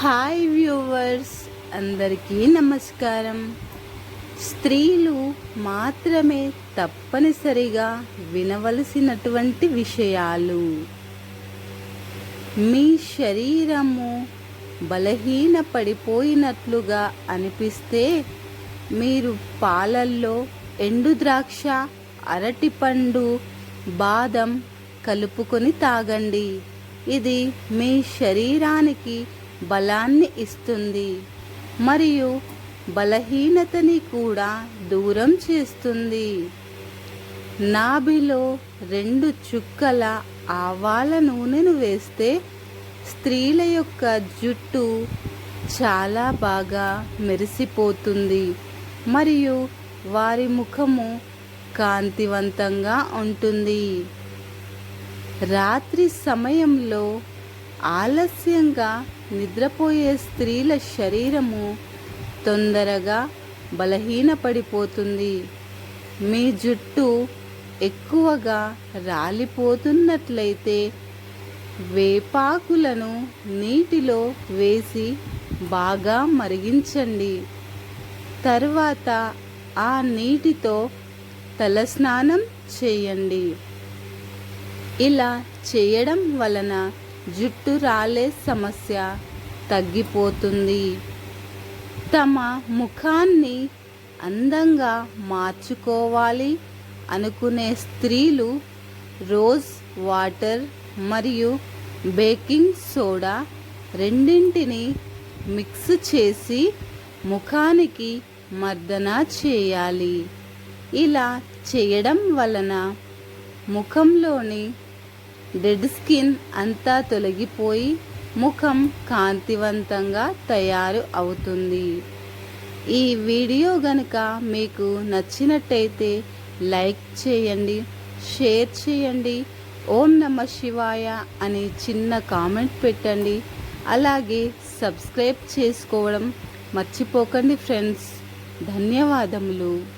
Hi viewers అందరికీ నమస్కారం. స్త్రీలు మాత్రమే తప్పనిసరిగా వినవలసినటువంటి విషయాలు. మీ శరీరము బలహీన పడిపోయినట్లుగా అనిపిస్తే మీరు పాలల్లో ఎండు ద్రాక్ష అరటిపండు బాదం కలుపుకొని తాగండి. ఇది మీ శరీరానికి బలాన్ని ఇస్తుంది మరియు బలహీనతని కూడా దూరం చేస్తుంది. నాభిలో రెండు చుక్కల ఆవాల నూనెను వేస్తే స్త్రీల యొక్క జుట్టు చాలా బాగా మెరిసిపోతుంది మరియు వారి ముఖము కాంతివంతంగా ఉంటుంది. రాత్రి సమయంలో ఆలస్యంగా నిద్రపోయే స్త్రీల శరీరము తొందరగా బలహీనపడిపోతుంది. మీ జుట్టు ఎక్కువగా రాలిపోతున్నట్లయితే వేపాకులను నీటిలో వేసి బాగా మరిగించండి. తర్వాత ఆ నీటితో తలస్నానం చేయండి. ఇలా చేయడం వలన జుట్టు రాలే సమస్య తగ్గిపోతుంది. తమ ముఖాన్ని అందంగా మార్చుకోవాలి అనుకునే స్త్రీలు రోజ్ వాటర్ మరియు బేకింగ్ సోడా రెండింటిని మిక్స్ చేసి ముఖానికి మర్దన చేయాలి. ఇలా చేయడం వలన ముఖంలోని డెడ్ స్కిన్ అంతా తొలగిపోయి ముఖం కాంతివంతంగా తయారు అవుతుంది. ఈ వీడియో గనుక మీకు నచ్చినట్టయితే లైక్ చేయండి షేర్ చేయండి ఓం నమ శివాయ అని చిన్న కామెంట్ పెట్టండి. అలాగే సబ్స్క్రైబ్ చేసుకోవడం మర్చిపోకండి ఫ్రెండ్స్. ధన్యవాదములు.